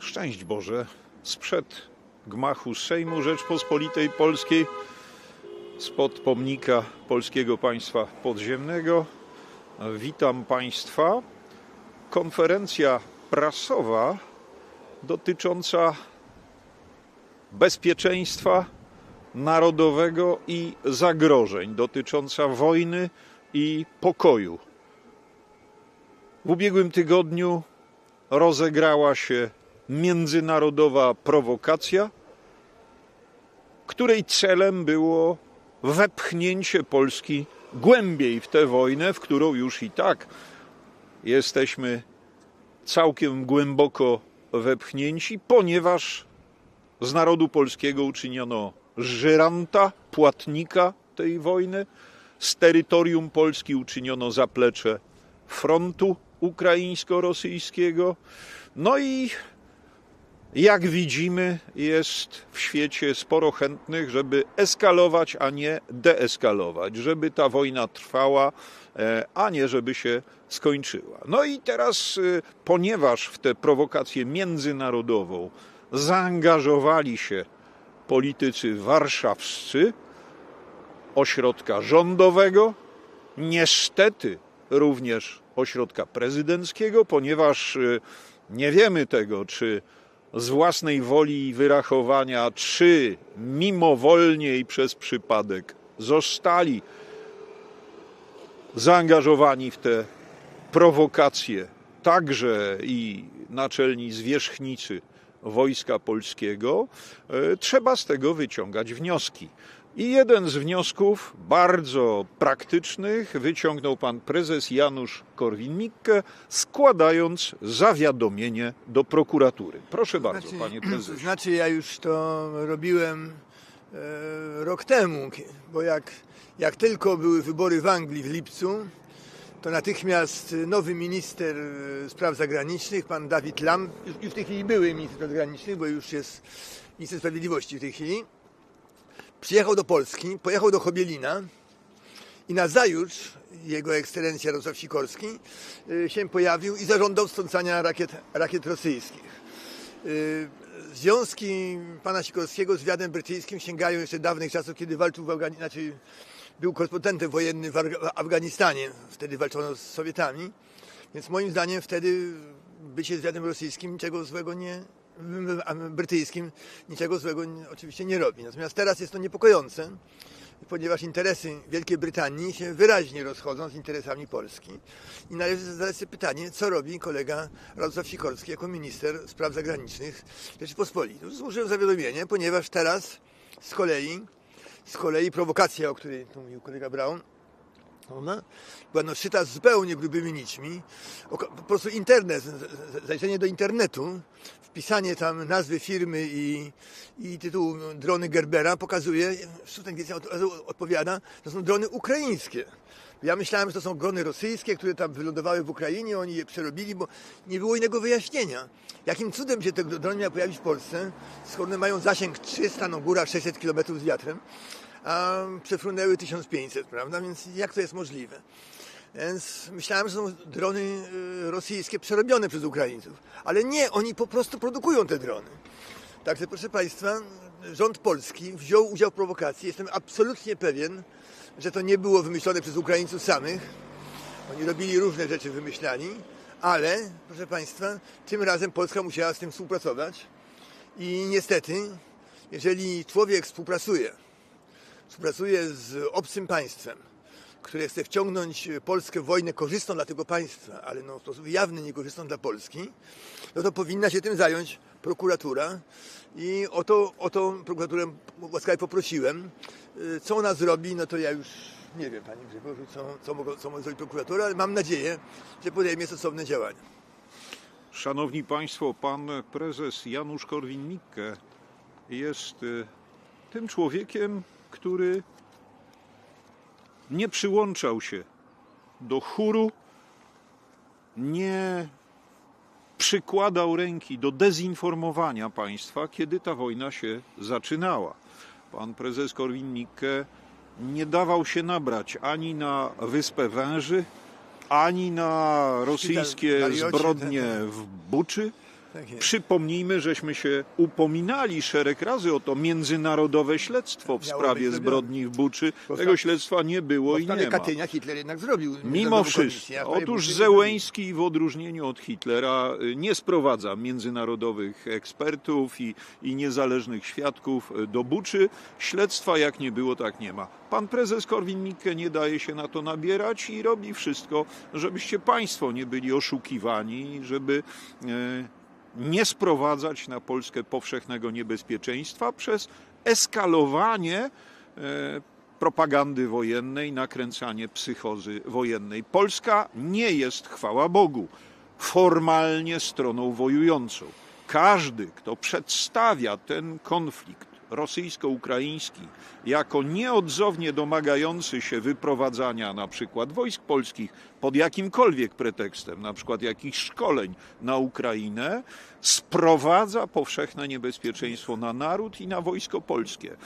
Szczęść Boże, sprzed gmachu Sejmu Rzeczpospolitej Polskiej, spod pomnika Polskiego Państwa Podziemnego, witam Państwa. Konferencja prasowa dotycząca bezpieczeństwa narodowego i zagrożeń, dotycząca wojny i pokoju. W ubiegłym tygodniu rozegrała się międzynarodowa prowokacja, której celem było wepchnięcie Polski głębiej w tę wojnę, w którą już i tak jesteśmy całkiem głęboko wepchnięci, ponieważ z narodu polskiego uczyniono żyranta, płatnika tej wojny, z terytorium Polski uczyniono zaplecze frontu ukraińsko-rosyjskiego. No i jak widzimy, jest w świecie sporo chętnych, żeby eskalować, a nie deeskalować, żeby ta wojna trwała, e, a nie żeby się skończyła. No i teraz, e, ponieważ w tę prowokację międzynarodową zaangażowali się politycy warszawscy, ośrodka rządowego, niestety również ośrodka prezydenckiego, ponieważ y, nie wiemy tego, czy z własnej woli i wyrachowania, czy mimowolnie i przez przypadek zostali zaangażowani w te prowokacje także i naczelni zwierzchnicy Wojska Polskiego, y, trzeba z tego wyciągać wnioski. I jeden z wniosków bardzo praktycznych wyciągnął pan prezes Janusz Korwin-Mikke, składając zawiadomienie do prokuratury. Proszę bardzo, Znaczy- panie To prezesie. znaczy, ja już to robiłem e, rok temu, bo jak, jak tylko były wybory w Anglii w lipcu, to natychmiast nowy minister e, spraw zagranicznych, pan Dawid Lam, już, już w tej chwili były minister spraw zagranicznych, bo już jest minister sprawiedliwości w tej chwili, przyjechał do Polski, pojechał do Chobielina i nazajutrz jego ekscelencja Jarosław Sikorski e, się pojawił i zażądał strącania rakiet, rakiet rosyjskich. Y, Związki pana Sikorskiego z wywiadem brytyjskim sięgają jeszcze dawnych czasów, kiedy walczył w znaczy był korespondentem wojennym w Afganistanie. Wtedy walczono z Sowietami. Więc moim zdaniem wtedy bycie z wywiadem rosyjskim niczego złego nie, brytyjskim niczego złego oczywiście nie robi. Natomiast teraz jest to niepokojące, ponieważ interesy Wielkiej Brytanii się wyraźnie rozchodzą z interesami Polski. I należy zadać sobie pytanie, co robi kolega Radosław Sikorski jako minister spraw zagranicznych Rzeczypospolitej. Złożyłem zawiadomienie, ponieważ teraz z kolei, z kolei prowokacja, o której tu mówił kolega Braun, ona była no, szyta zupełnie grubymi nićmi. Po prostu internet, zajrzenie do internetu, wpisanie tam nazwy firmy i, i tytułu drony Gerbera pokazuje, od- od- odpowiada, to są drony ukraińskie. Ja myślałem, że to są drony rosyjskie, które tam wylądowały w Ukrainie, oni je przerobili, bo nie było innego wyjaśnienia. Jakim cudem się te drony miały pojawić w Polsce, skoro one mają zasięg 300, no góra 600 km z wiatrem, a przefrunęły 1500, prawda? Więc jak to jest możliwe? Więc myślałem, że są drony y, rosyjskie przerobione przez Ukraińców. Ale nie, oni po prostu produkują te drony. Także proszę Państwa, rząd polski wziął udział w prowokacji. Jestem absolutnie pewien, że to nie było wymyślone przez Ukraińców samych. Oni robili różne rzeczy, wymyślali, ale proszę Państwa, tym razem Polska musiała z tym współpracować. I niestety, jeżeli człowiek współpracuje, współpracuje z obcym państwem, które chce wciągnąć Polskę w wojnę korzystną dla tego państwa, ale no w sposób jawny niekorzystną dla Polski, no to powinna się tym zająć prokuratura. I o to, o to prokuraturę łaskawie poprosiłem. Y, Co ona zrobi, no to ja już nie wiem, Panie Grzegorzu, co, co, co może zrobić prokuratura, ale mam nadzieję, że podejmie stosowne działania. Szanowni Państwo, pan prezes Janusz Korwin-Mikke jest y, tym człowiekiem, który nie przyłączał się do chóru, nie przykładał ręki do dezinformowania państwa, kiedy ta wojna się zaczynała. Pan prezes Korwin-Mikke nie dawał się nabrać ani na Wyspę Węży, ani na rosyjskie zbrodnie w Buczy, Tak jest. Przypomnijmy, żeśmy się upominali szereg razy o to międzynarodowe śledztwo w sprawie zbrodni w Buczy. Tego śledztwa nie było i nie ma. Katynia Hitler jednak zrobił. Mimo wszystko, otóż Zełęński w odróżnieniu od Hitlera y, nie sprowadza międzynarodowych ekspertów i, i niezależnych świadków y, do Buczy. Śledztwa jak nie było, tak nie ma. Pan prezes Korwin-Mikke nie daje się na to nabierać i robi wszystko, żebyście państwo nie byli oszukiwani, żeby e, nie sprowadzać na Polskę powszechnego niebezpieczeństwa przez eskalowanie e, propagandy wojennej, nakręcanie psychozy wojennej. Polska nie jest, chwała Bogu, formalnie stroną wojującą. Każdy, kto przedstawia ten konflikt rosyjsko-ukraiński jako nieodzownie domagający się wyprowadzania na przykład wojsk polskich pod jakimkolwiek pretekstem, na przykład jakichś szkoleń na Ukrainę, sprowadza powszechne niebezpieczeństwo na naród i na wojsko polskie.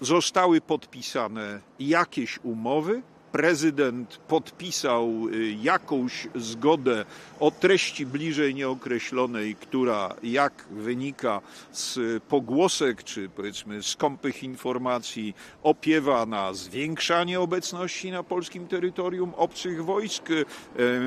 Zostały podpisane jakieś umowy. Prezydent podpisał y, jakąś zgodę o treści bliżej nieokreślonej, która, jak wynika z pogłosek czy powiedzmy skąpych informacji, opiewa na zwiększanie obecności na polskim terytorium obcych wojsk. Y,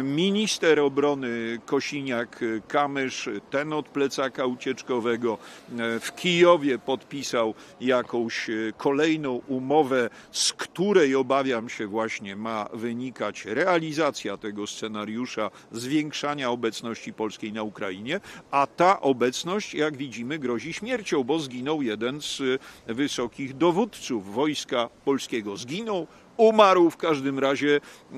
Minister obrony Kosiniak-Kamysz, ten od plecaka ucieczkowego, y, w Kijowie podpisał jakąś kolejną umowę, z której obawiam się właśnie ma wynikać realizacja tego scenariusza zwiększania obecności polskiej na Ukrainie, a ta obecność, jak widzimy, grozi śmiercią, bo zginął jeden z y, wysokich dowódców wojska polskiego. Zginął, umarł w każdym razie, e,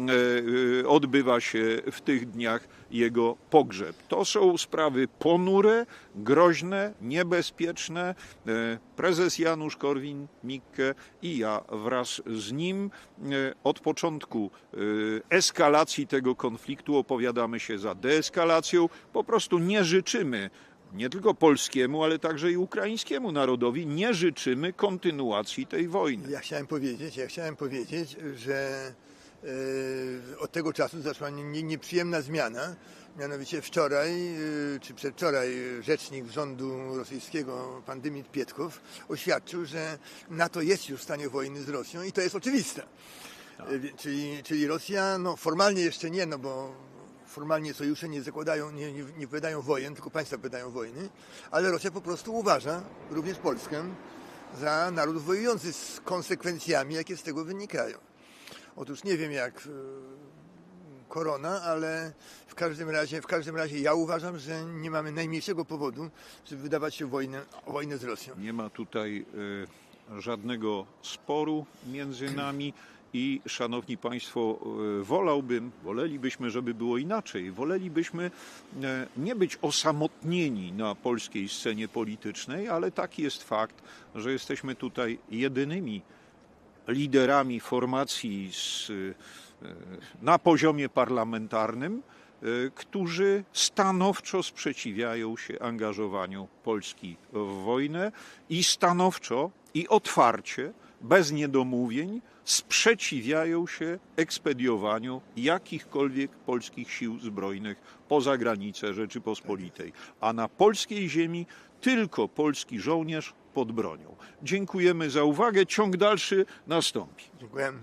e, odbywa się w tych dniach jego pogrzeb. To są sprawy ponure, groźne, niebezpieczne. E, Prezes Janusz Korwin-Mikke i ja wraz z nim od początku eskalacji tego konfliktu opowiadamy się za deeskalacją. Po prostu nie życzymy nie tylko polskiemu, ale także i ukraińskiemu narodowi nie życzymy kontynuacji tej wojny. Ja chciałem powiedzieć, ja chciałem powiedzieć, że e, od tego czasu zaszła nie, nie, nieprzyjemna zmiana. Mianowicie wczoraj, e, czy przedwczoraj rzecznik rządu rosyjskiego, pan Dymit Pietkow, oświadczył, że NATO jest już w stanie wojny z Rosją i to jest oczywiste. E, wie- Czyli, czyli Rosja, no formalnie jeszcze nie, no bo formalnie sojusze nie zakładają, nie, nie, nie powiadają wojen, tylko państwa powiadają wojny, ale Rosja po prostu uważa, również Polskę, za naród wojujący z konsekwencjami, jakie z tego wynikają. Otóż nie wiem jak e, korona, ale w każdym razie, w każdym razie ja uważam, że nie mamy najmniejszego powodu, żeby wydawać się wojnę, wojnę z Rosją. Nie ma tutaj e, żadnego sporu między nami i szanowni państwo, e, wolałbym, wolelibyśmy, żeby było inaczej. Wolelibyśmy e, nie być osamotnieni na polskiej scenie politycznej, ale taki jest fakt, że jesteśmy tutaj jedynymi liderami formacji z, e, na poziomie parlamentarnym, którzy stanowczo sprzeciwiają się angażowaniu Polski w wojnę i stanowczo i otwarcie, bez niedomówień, sprzeciwiają się ekspediowaniu jakichkolwiek polskich sił zbrojnych poza granice Rzeczypospolitej. A na polskiej ziemi tylko polski żołnierz pod bronią. Dziękujemy za uwagę. Ciąg dalszy nastąpi. Dziękuję.